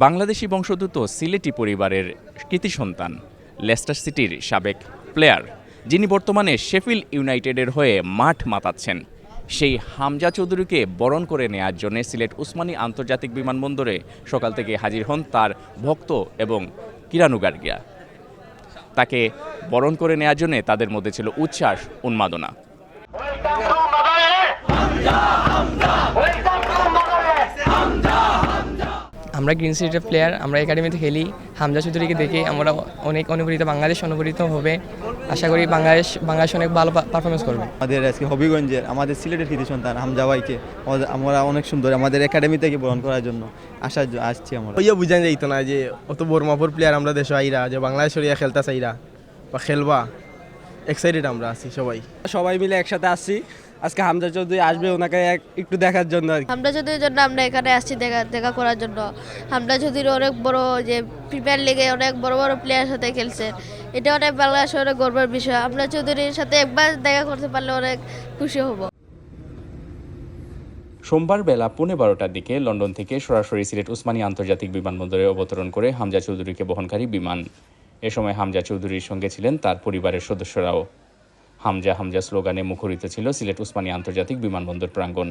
বাংলাদেশি বংশোদ্ভূত সিলেটি পরিবারের কৃতি সন্তান লেস্টার সিটির সাবেক প্লেয়ার, যিনি বর্তমানে শেফিল ইউনাইটেডের হয়ে মাঠ মাতাচ্ছেন। সেই হামজা চৌধুরীকে বরণ করে নেয়ার জন্য সিলেট উসমানী আন্তর্জাতিক বিমানবন্দরে সকাল থেকে হাজির হন তার ভক্ত এবং কিরানুগার্গিয়া তাকে বরণ করে নেয়ার জন্য তাদের মধ্যে ছিল উচ্ছ্বাস, উন্মাদনা। আমরা গ্রিন সিটির প্লেয়ার আমরা একাডেমিতে খেলি। হামজা চৌধুরীকে দেখে আমরা অনেক অনুপ্রেরিত বাংলাদেশ অনুপ্রেরিত হবে। আশা করি বাংলাদেশ বাংলাদেশ অনেক ভালো পারফরমেন্স করবে। আমাদের আজকে হবিগঞ্জের আমাদের সিলেটের কৃতি সন্তান হামজা ভাইকে। আমরা অনেক সুন্দর আমাদের একাডেমি থেকে বরণ করার জন্য আসা আসছি আমরা। ওইয়া বুঝান যাইতো না যে অত বড় মাপর প্লেয়ার আমরা দেশে আইরা যে বাংলাদেশের ইয়া খেলতে চাইরা বা খেলবা। এক্সাইটেড আমরা আছি সবাই। সবাই মিলে একসাথে আসছি। আজকে হামজা চৌধুরী আসবে ওনাকে একটু দেখার জন্য আর কি। হামলা চৌধুরীর জন্য আমরা এখানে আসছি দেখা দেখা করার জন্য। হামলা চৌধুরী অনেক বড় যে প্রিমিয়ার লিগে অনেক বড় বড় প্লেয়ার সাথে খেলছে। এটা অনেক বাংলাদেশের অনেক গর্বের বিষয়। হামলা চৌধুরীর সাথে একবার দেখা করতে পারলে অনেক খুশি হব। সোমবার বেলা পৌনে বারোটার দিকে লন্ডন থেকে সরাসরি সিলেট উসমানী আন্তর্জাতিক বিমানবন্দরে অবতরণ করে হামজা চৌধুরীকে বহনকারী বিমান। এ সময় হামজা চৌধুরীর সঙ্গে ছিলেন তার পরিবারের সদস্যরাও। হামজা হামজা স্লোগানে মুখরিত ছিল সিলেট উসমানী আন্তর্জাতিক বিমানবন্দর প্রাঙ্গণ।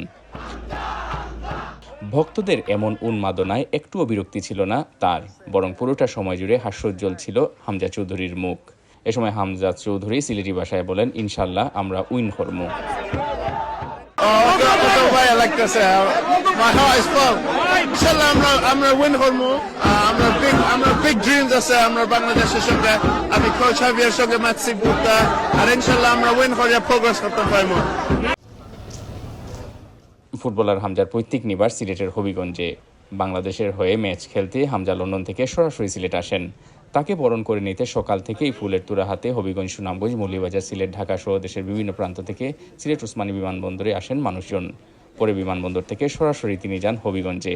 ভক্তদের এমন উন্মাদনায় একটুও বিরক্তি ছিল না তার, বরং পুরোটা সময় জুড়ে হাস্যোজ্জ্বল ছিল হামজা চৌধুরীর মুখ। এ সময় হামজা চৌধুরী সিলেটি ভাষায় বলেন ইনশাল্লাহ আমরা উইন হরমু ইনশাআল্লাহ আমরা আমরা উইন করব আমরা বিগ আমরা বিগ ড্রিমস আছে আমরা বাংলাদেশের সঙ্গে আমি কোচ হাবিয়ার সঙ্গে বুকটা আর ইনশাআল্লাহ আমরা উইন করে প্রোগ্রেস করতে পারব ফুটবলার হামজার পৈতৃক নিবাস সিলেটের হবিগঞ্জে। বাংলাদেশের হয়ে ম্যাচ খেলতে হামজা লন্ডন থেকে সরাসরি সিলেট আসেন। তাকে বরণ করে নিতে সকাল থেকেই ফুলের তুরা হাতে হবিগঞ্জ সুনামগঞ্জ, মৌলিবাজার, সিলেট, ঢাকা সহ দেশের বিভিন্ন প্রান্ত থেকে সিলেট উসমানী বিমানবন্দরে আসেন মানুষজন। পরে বিমানবন্দর থেকে সরাসরি তিনি যান হবিগঞ্জে।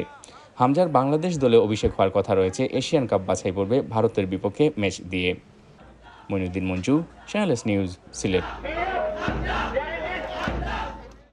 হামজার বাংলাদেশ দলে অভিষেক হওয়ার কথা রয়েছে, এশিয়ান কাপ বাছাই পর্বে ভারতের বিপক্ষে ম্যাচ দিয়ে। Moinuddin Manju channel S news, Sylhet.